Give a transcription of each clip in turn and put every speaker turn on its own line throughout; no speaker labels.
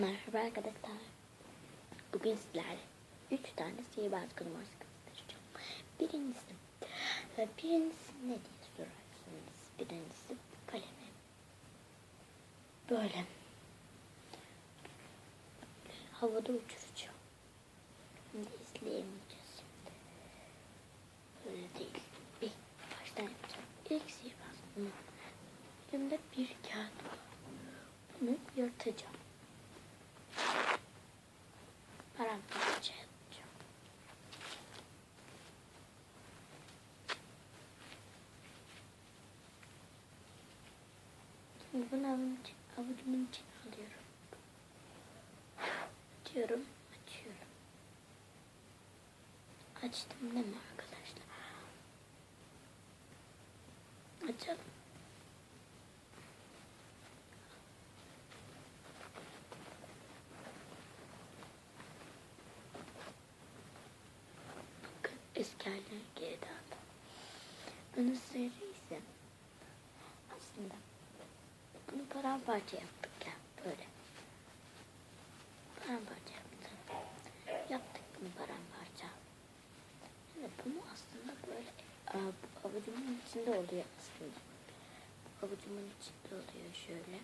Merhaba arkadaşlar. Bugün sizlerle 3 tane sihirbaz numarası göstereceğim. Birincisi, e, birincisi ne diye sorarsınız. Birincisi kalemi. Böyle. Havada uçuracağım. Şimdi izleyemeyeceğiz şimdi. Böyle değil. Bir baştan yapacağım. İlk sihirbaz. Elimde bir kağıt var. Bunu yırtacağım. Paramparça yapacağım. Şimdi bunu avucumun, avucumun içine alıyorum. Açıyorum, açıyorum. Açtım değil mi arkadaşlar? Açalım. Haline geri döndü. Bunun sırrı ise aslında bunu paramparça yaptık ya böyle. Paramparça yaptık. Yaptık bunu paramparça. Evet bunu aslında böyle bu avucumun içinde oluyor aslında. Avucumun içinde oluyor şöyle.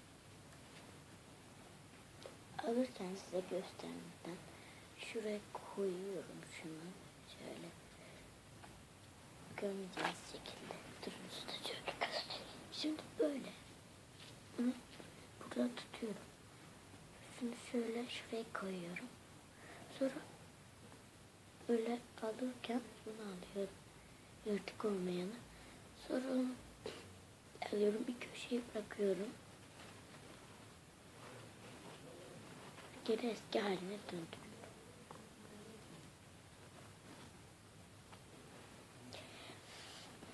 Alırken size göstermeden şuraya koyuyorum şunu görmeyeceğiniz şekilde durun size şöyle göstereyim. Şimdi böyle bunu burada tutuyorum. Şunu şöyle şuraya koyuyorum. Sonra böyle alırken bunu alıyorum. Yırtık olmayanı. Sonra onu alıyorum bir köşeye bırakıyorum. Geri eski haline döndürüyorum.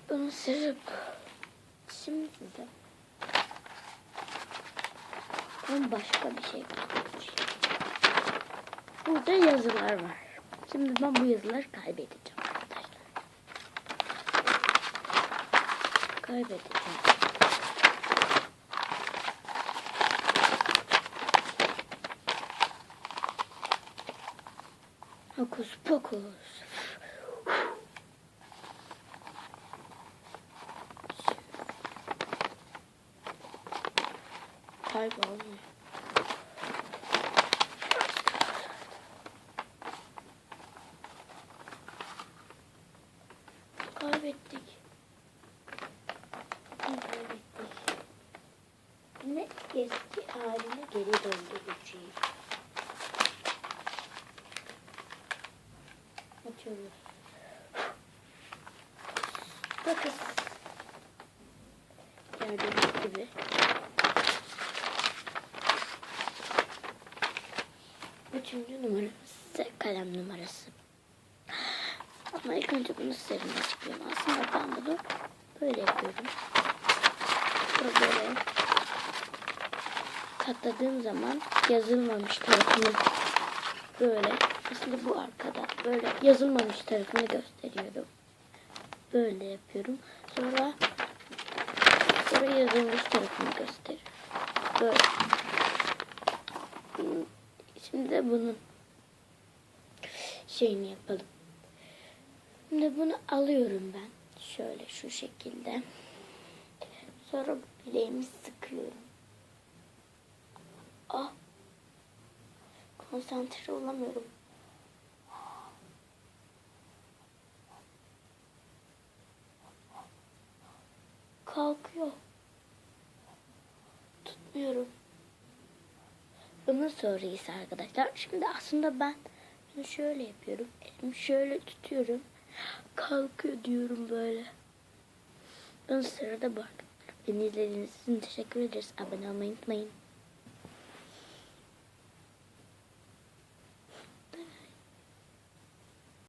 Bunu sırıp şimdi size ben başka bir şey. Burada yazılar var. Şimdi ben bu yazıları kaybedeceğim arkadaşlar. Kaybedeceğim. Hokus pokus. Kaybolmuyor. Kaybettik. Kaybettik. Yine eski haline geri döndüreceğiz. Açıyoruz. Bakın. Gördüğünüz gibi. Üçüncü numarası kalem numarası. Ama ilk önce bunu bir açıklayayım. Aslında ben bunu böyle yapıyorum. Böyle katladığım zaman yazılmamış tarafını böyle aslında bu arkada böyle yazılmamış tarafını gösteriyorum. Böyle yapıyorum. Sonra sonra yazılmış tarafını gösteriyorum. Böyle. Şimdi bunun şeyini yapalım. Şimdi bunu alıyorum ben. Şöyle şu şekilde. Sonra bileğimi sıkıyorum. Ah. Konsantre olamıyorum. Kalkıyor. Tutmuyorum. Bunun sonra arkadaşlar. Şimdi aslında ben şöyle yapıyorum. Elimi şöyle tutuyorum. Kalkıyor diyorum böyle. Bunun sırada arkadaşlar. Beni izlediğiniz için teşekkür ederiz. Abone olmayı unutmayın.